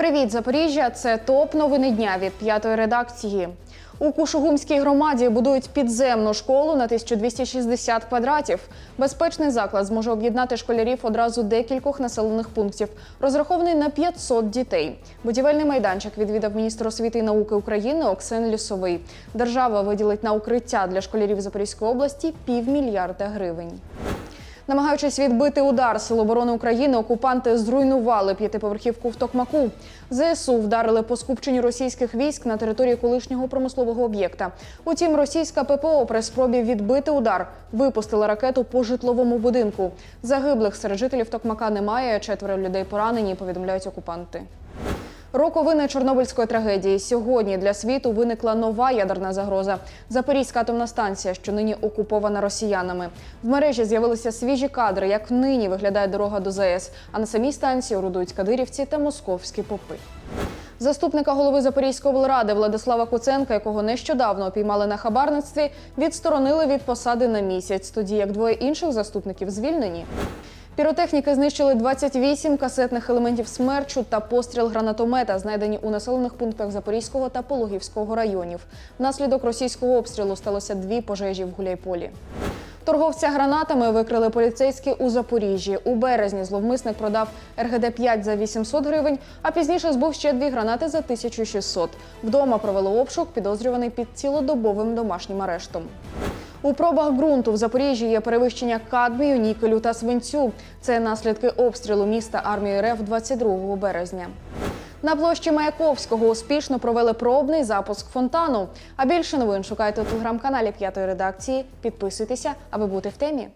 Привіт, Запоріжжя! Це топ новини дня від п'ятої редакції. У Кушугумській громаді будують підземну школу на 1260 квадратів. Безпечний заклад зможе об'єднати школярів одразу декількох населених пунктів, розрахований на 500 дітей. Будівельний майданчик відвідав міністр освіти і науки України Оксен Лісовий. Держава виділить на укриття для школярів Запорізької області півмільярда гривень. Намагаючись відбити удар Сил оборони України, окупанти зруйнували п'ятиповерхівку в Токмаку. ЗСУ вдарили по скупченню російських військ на території колишнього промислового об'єкта. Утім, російська ППО при спробі відбити удар випустила ракету по житловому будинку. Загиблих серед жителів Токмака немає. Четверо людей поранені. Повідомляють окупанти. Роковини Чорнобильської трагедії сьогодні для світу виникла нова ядерна загроза. Запорізька атомна станція, що нині окупована росіянами. В мережі з'явилися свіжі кадри, як нині виглядає дорога до ЗАЕС. А на самій станції орудують кадирівці та московські попи. Заступника голови Запорізької облради Владислава Куценка, якого нещодавно опіймали на хабарництві, відсторонили від посади на місяць, тоді як двоє інших заступників звільнені. Піротехніки знищили 28 касетних елементів смерчу та постріл гранатомета, знайдені у населених пунктах Запорізького та Пологівського районів. Внаслідок російського обстрілу сталося дві пожежі в Гуляйполі. Торговця гранатами викрили поліцейські у Запоріжжі. У березні зловмисник продав РГД-5 за 800 гривень, а пізніше збув ще дві гранати за 1600. Вдома провели обшук, підозрюваний під цілодобовим домашнім арештом. У пробах ґрунту в Запоріжжі є перевищення кадмію, нікелю та свинцю. Це наслідки обстрілу міста армії РФ 22 березня. На площі Маяковського успішно провели пробний запуск фонтану. А більше новин шукайте у телеграм-каналі п'ятої редакції. Підписуйтеся, аби бути в темі.